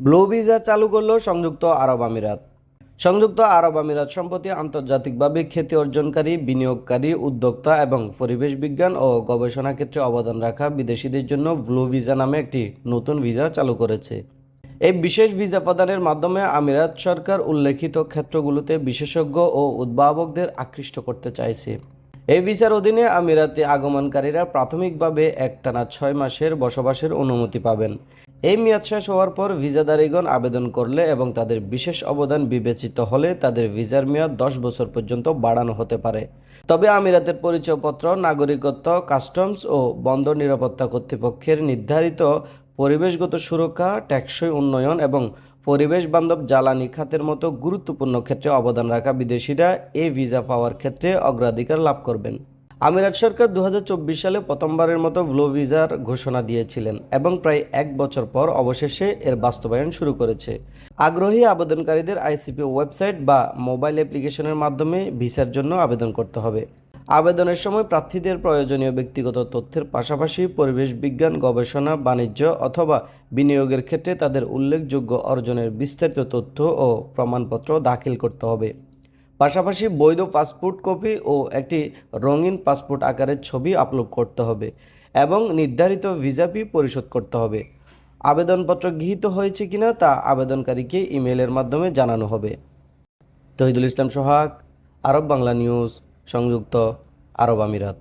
Blue visa চালু করল সংযুক্ত আরব আমিরাত। সংযুক্ত আরব আমিরাত সম্প্রতি আন্তর্জাতিকভাবে খ্যাতি অর্জনকারী, বিনিয়োগকারী, উদ্যোক্তা এবং পরিবেশ বিজ্ঞান ও গবেষণা ক্ষেত্রে অবদান রাখা বিদেশিদের জন্য ব্লু ভিসা নামে একটি নতুন ভিসা চালু করেছে। এই বিশেষ ভিসা প্রদানের মাধ্যমে আমিরাত সরকার উল্লেখিত ক্ষেত্রগুলোতে বিশেষজ্ঞ ও উদ্ভাবকদের আকৃষ্ট করতে চাইছে। এই ভিসার অধীনে আমিরাতে আগমনকারীরা প্রাথমিকভাবে একটানা ছয় মাসের বসবাসের অনুমতি পাবেন। এই মেয়াদ শেষ হওয়ার পর ভিসাদারীগণ আবেদন করলে এবং তাদের বিশেষ অবদান বিবেচিত হলে তাদের ভিসার মেয়াদ দশ বছর পর্যন্ত বাড়ানো হতে পারে। তবে আমিরাতের পরিচয়পত্র, নাগরিকত্ব, কাস্টমস ও বন্দর নিরাপত্তা কর্তৃপক্ষের নির্ধারিত পরিবেশগত সুরক্ষা টেকসই উন্নয়ন এবং পরিবেশ বান্ধব জ্বালানি খাতের মতো গুরুত্বপূর্ণ ক্ষেত্রে অবদান রাখা বিদেশিরা এই ভিসা পাওয়ার ক্ষেত্রে অগ্রাধিকার লাভ করবেন। আমিরাত সরকার দু হাজার চব্বিশ সালে প্রথমবারের মতো ব্লু ভিসার ঘোষণা দিয়েছিলেন এবং প্রায় এক বছর পর অবশেষে এর বাস্তবায়ন শুরু করেছে। আগ্রহী আবেদনকারীদের আইসিপি ওয়েবসাইট বা মোবাইল অ্যাপ্লিকেশনের মাধ্যমে ভিসার জন্য আবেদন করতে হবে। আবেদনের সময় প্রার্থীদের প্রয়োজনীয় ব্যক্তিগত তথ্যের পাশাপাশি পরিবেশ বিজ্ঞান, গবেষণা, বাণিজ্য অথবা বিনিয়োগের ক্ষেত্রে তাদের উল্লেখযোগ্য অর্জনের বিস্তারিত তথ্য ও প্রমাণপত্র দাখিল করতে হবে। পাশাপাশি বৈধ পাসপোর্ট কপি ও একটি রঙিন পাসপোর্ট আকারের ছবি আপলোড করতে হবে এবং নির্ধারিত ভিসা ফি পরিশোধ করতে হবে। আবেদনপত্র গৃহীত হয়েছে কিনা তা আবেদনকারীকে ইমেলের মাধ্যমে জানানো হবে। তহিদুল ইসলাম সোহাগ, আরব বাংলা নিউজ, সংযুক্ত আরব আমিরাত।